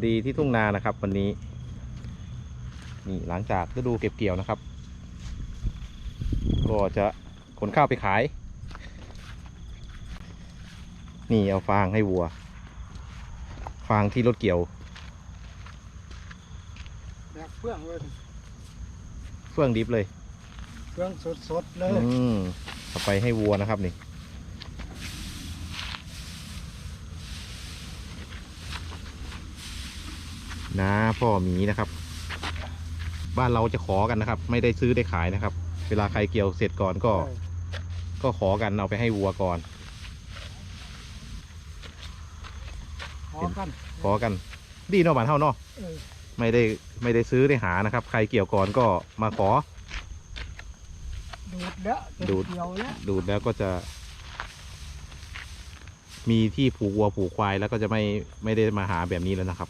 สดีที่ทุ่งนานะครับ วันนี้ นี่หลังจากฤดูเก็บเกี่ยวนะครับ ก็จะขนข้าวไปขาย นี่เอาฟางให้วัว ฟางที่รถเกี่ยวแบกเฟื่องเลยเฟื่องดิบเลย เฟื่องสดๆเลย อืมเอาไปให้วัวนะครับนี่ นะพ่อหมีนะครับ บ้านเราจะขอกันนะครับ ไม่ได้ซื้อได้ขายนะครับ เวลาใครเกี่ยวเสร็จก่อนก็ ก็ขอกันเอาไปให้วัวก่อน ขอกันขอกัน ดีเนาะบ้านเฮาเนาะเออไม่ได้ไม่ได้ซื้อได้หานะครับ ใครเกี่ยวก่อนก็มาขอ ดูดแล้วดูด เกี่ยวแล้วดูดแล้วก็จะ มีที่ผูกวัวผูกควายแล้วก็จะไม่ไม่ได้มาหาแบบนี้แล้วนะครับ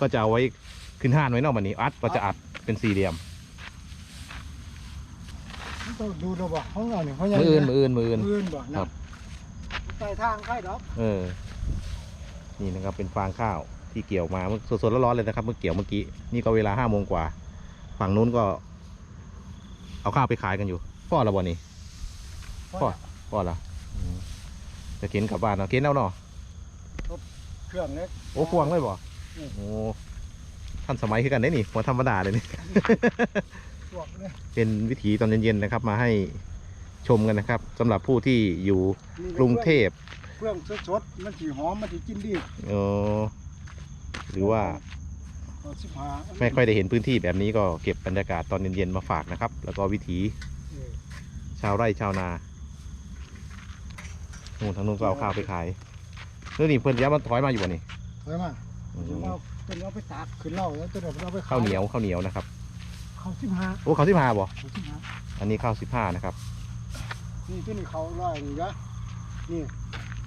ก็จะเอาไว้ขึ้นห้านไว้เนอกวันนี้อัดก็จะอัดเป็นสี่เหลี่ยมต้องดูระบบของเราเนี่ยเขายังมืออื่นมืออื่นมืออื่นมืออื่นบ่คนะรับ ใต้ทางใครดอกเออ นี่นะครับเป็นฟางข้าวที่เกี่ยวมาเมื่อสดๆร้อนๆเลยนะครับ เมื่อเกี่ยวเมื่อกี้นี่ก็เวลาห้าโมงกว่า ฝั่งนู้นก็ เอาข้าวไปขายกันอยู่พ่อละบ่นี่พ่อพ่อละอืมจะเข็นกลับบ้านเนาะเข็นเอาเนาะเครื่องเล็กโอ้พวงเลยบ่อืม โอ้ท่านสมัยคือกันได้นี่หัวธรรมดาเลยนี่ พวกเลยเป็นวิถีตอนเย็นๆนะครับ มาให้ชมกันนะครับสำหรับผู้ที่อยู่นี่กรุงเทพเครื่องสดๆมันสีหอมมันสีกินดีเออหรือว่าเอาสิบห้าไม่ค่อยได้เห็นพื้นที่แบบนี้ก็เก็บบรรยากาศตอนเย็นๆมาฝากนะครับ แล้วก็วิถีเออชาวไร่ชาวนานู่นทางนู้นก็เอาข้าวไปขายเรื่องนี้เพื่อนย้ำมาถอยมาอยู่บ่นี่ถอยมาอืม จะเอาจะเอาไปตากขึ้นเหล้าแล้วจะเอาไปขข้าวเหนียวข้าวเหนียวนะครับข้าวสิบห้าโอ้ข้าวสิบห้าบ่ข้าวสิบห้าอันนี้ข้าวสิบห้านะครับนี่ที่นี่เขาร้อยนี่ยะนี่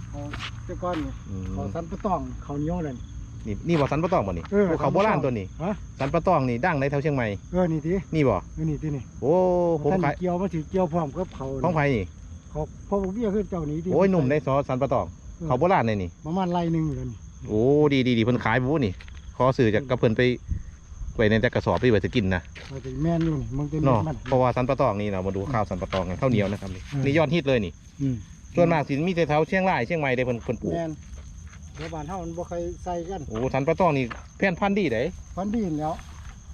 เขาแต่ก่อนนี่อืมเขาสันปะตองเขาเหนียวเลย นี่นี่บ่สันปะตองบ่นี่เออโอ้เขาวโบราณตัวนี้ฮะ สันปะตองนี่ดังในแถวเชียงใหม่เออนี่ทีนี่บ่เออนี่ทีนี่โอ้ผมท่านขายเกี่ยวมาถือเกี่ยวพร้อมกับเขาของไผ่นี่เขาพ่อผมเบี้ยขึ้นเจ้านี้ที่โอ้ยหนุ่มในซอสันปะตอง เขาโบราณเลยนี่ประมาณไรหนึ่งเลยนี่ โอ้ดีดีดีเพิ่นขายบูนี่ขอซื้อจากกับเพิ่นไปไว้ในแต่กระสอบที่ไว้จะกินนะเราจะแม่นอยู่นี่มึงจะเนาะมัน เพราะว่าสันปะตองนี่เรามาดูข้าวสันปะตองกันข้าวเหนียวนะครับนี่อืม นี่ยอดฮิตเลยนี่ อืมส่วนมากสิมีแต่แถวเชียงรายเชียงใหม่ได้เพิ่นเพิ่นปลูกแม่นชาวบ้านเฮามันบ่เคยใส่กันโอ้สันปะตองนี่แผ่นพันธุ์ดีเด้พันดีนแล้ว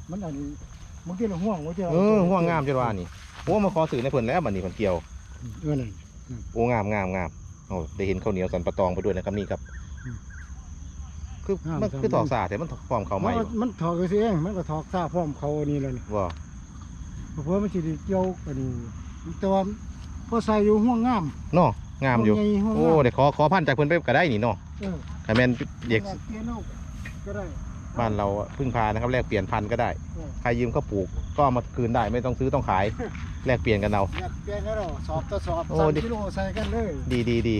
มันอันนี้บางทีเราห่วงบางทีเราเออห่วงงามจังว่านี่โอ้มาขอซื้อในเพิ่นแล้วบัดนี้เพิ่นเกี่ยว เออนั่นโอ้งามงามงามโอ้ได้เห็นข้าวเหนียวสันปะตองไปด้วยนะครับนี่ครับ อืมคือมันงามคือตอกสาดแต่มันพร้อมเข้าใหม่มันมันถอกสิเองมันก็ถอกซาพร้อมเขานี่เลยนี่ว่าเพราะว่ามันสิได้เกี่ยวกันแต่ว่าพอใส่อยู่ห่วงงามเนาะงามอยู่ ห่วงใหญ่ห่วงโอ้งามเดี๋ยวขอขอพันธุ์จากเพิ่นไปก็ได้นี่เนาะเออแต่แม่นเด็กแลเปลี่ยนเอาก็ได้บ้านเราอะพึ่งพานะครับแลกเปลี่ยนพันธุ์ก็ได้ เออใครยืมก็ปลูกก็เอามาคืนได้ไม่ต้องซื้อต้องขาย แลกเปลี่ยนกันเอา อยากเปลี่ยนก็ได้สอบต่อสอบโอ้สามดิ กิโลใส่กันเลยดีดีดี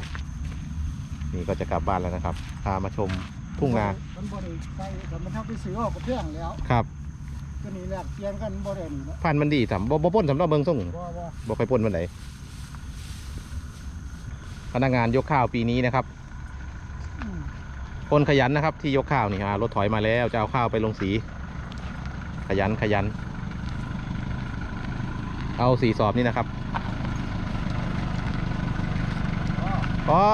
นี่ก็จะกลับบ้านแล้วนะครับ พามาชม ทุ่งนามันบ่ได้ใส่แต่มันทำไปซื้อออกก็เพียงแล้วครับก็นี่แหละเปลี่ยนกันบ่ได้นี่นะพันธุ์มันดีสำบ่บ่ป้นสำหรับเบิงส่งบ่บ่บ่ค่อยป้นวันไหนพนักงานยกข้าวปีนี้นะครับอืมคนขยันนะครับ ที่ยกข้าวนี่ฮะรถถอยมาแล้วจะเอาข้าวไปลงสี ขยันขยัน เอาสีสอบนี่นะครับก็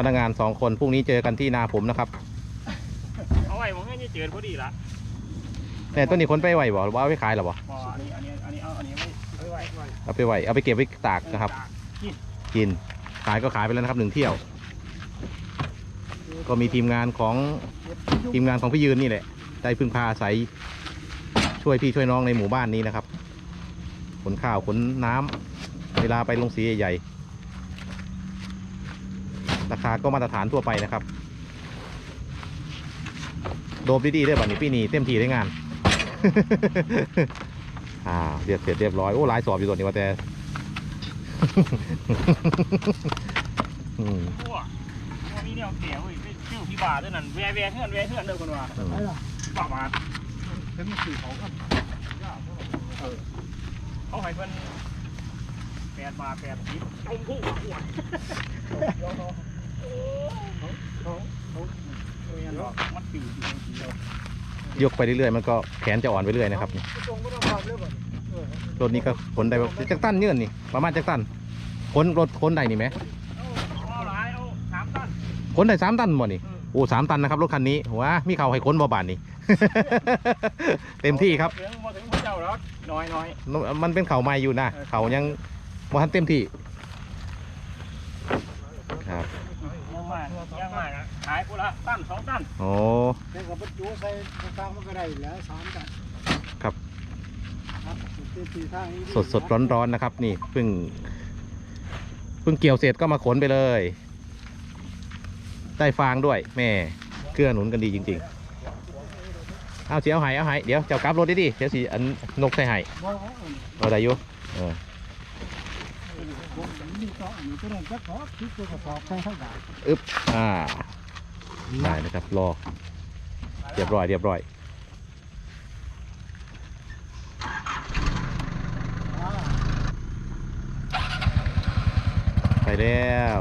พนักงานสองคนพรุ่งนี้เจอกันที่นาผมนะครับเอาไว้ผมให้นี่เจอพอดีละแต่ต้นนี้คนไปไหวบ่หรือว่าเอาไปขายหรอบ่พออันนี้อันนี้อันนี้เอาอันนี้ไม่ไว้ไว้เอาไปไหวเอาไปเก็บไว้ตากนะครับ กินขายก็ขายไปแล้วนะครับหนึ่งเที่ยว ก็มีทีมงานของเก็บยุทีมงานของพี่ยืนนี่แหละได้พึ่งพาอาศัยช่วยพี่ช่วยน้องในหมู่บ้านนี้นะครับขนข้าวขนน้ำเวลาไปลงสีใหญ่ๆ ราคาก็มาตรฐานทั่วไปนะครับ โดบดีๆด้วยบัดนี้พี่นี่เต็มทีได้งาน อ่าเรียบเสร็จเรียบร้อยโอ้หลายสอบอยู่ตัวนี้ว่าแต่อืมพวกพวกนี้เนี่ยเกี่ยวเว้ยไม่เที่ยวพี่บาทด้วยนั่นแวะแวะเฮือนแวะเฮือนเด้อคนว่าไปล่ะบาบาทเป็นสื่อเขากันเขาให้เพิ่นแปดบาทแปดสิบชมพู่ขว ดเขาเขาเขามันปีอยู่ตรงนี้ยกไปเรื่อยๆมันก็แขนจะอ่อนไปเรื่อยนะครับนี่ตรงไม่ต้องความเลยบ่เออรถนี้ก็ขนได้แบบจักตันเงื่อนนี่ประมาณจักตันขนรถขนได้นี่ไหมเอาหลายเอาสามตันขนได้สามตันบ่นี่โอ้สามตันนะครับรถคันนี้ว้ามีเขาให้ขนบ่บานนี่เต็มที่ครับถึงมาถึงพระเจ้าแล้วน้อยน้อยมันเป็นเขาไม้อยู่นะเขายังบ่ทันเต็มที่ครับ ยังมากยังมากนะขายกูละตันสองตันโอ้แต่กับบรรจุใส่กลางมันก็ได้แล้วสามกันครับครับเต็มที่ทางนี้สดสดร้อนร้อนๆนะครับ นี่เพิ่งเพิ่งเกี่ยวเสร็จก็มาขนไปเลย ได้ฟางด้วยแม่เกื้อหนุนกันดีจริง ๆ เอาเสียเอาใหายเอาใหายเดี๋ยวเจ้ากลับรถดิดิเดี๋ยวสิอันนกใส่ใหายบ่เอาอันเอาได้อยู่เออผม ออันนี้ก็ได้จักขอคิดตัวกระสอบใส่ข้งหลังอ่าได้นะครับรอเรียบร้อยเรียบร้อยไปแล้ว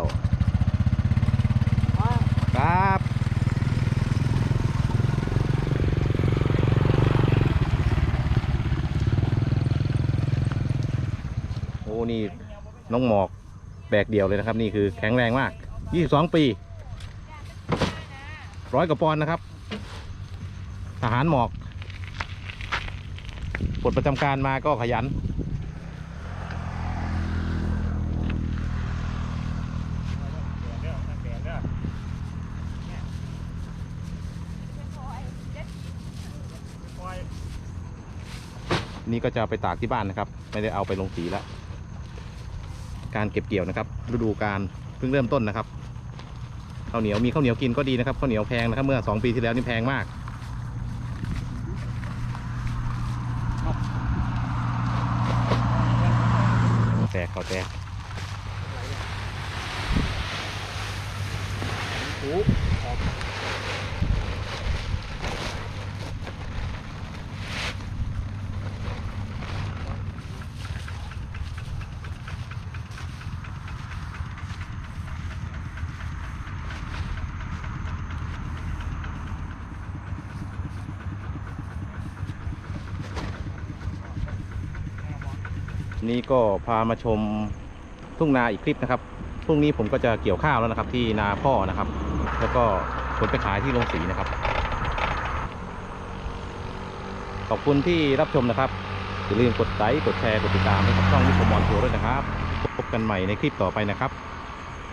ครับโอ้นี่น้องหมอก แบกเดี่ยวเลยนะครับ นี่คือแข็งแรงมาก 22 ปีร้อยกว่าปอนด์นะครับ ทหารหมอกปลดประจำการมาก็ขยัน นี่ก็จะไปตากที่บ้านนะครับ ไม่ได้เอาไปลงสีแล้ว การเก็บเกี่ยวนะครับ ฤดูการเพิ่งเริ่มต้นนะครับข้าวเหนียวมีข้าวเหนียวกินก็ดีนะครับข้าวเหนียวแพงนะครับ เมื่อสองปีที่แล้วนี่แพงมากแตกเขาแตก นี่ก็พามาชมทุ่งนาอีกคลิปนะครับพรุ่งนี้ผมก็จะเกี่ยวข้าวแล้วนะครับ ที่นาพ่อนะครับ แล้วก็ขนไปขายที่โรงสีนะครับ ขอบคุณที่รับชมนะครับอย่าลืมกดไลค์กดแชร์กดติดตามให้กับช่องวิชมอนทัวร์ด้วยนะครับ พบกันใหม่ในคลิปต่อไปนะครับ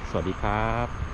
สวัสดีครับ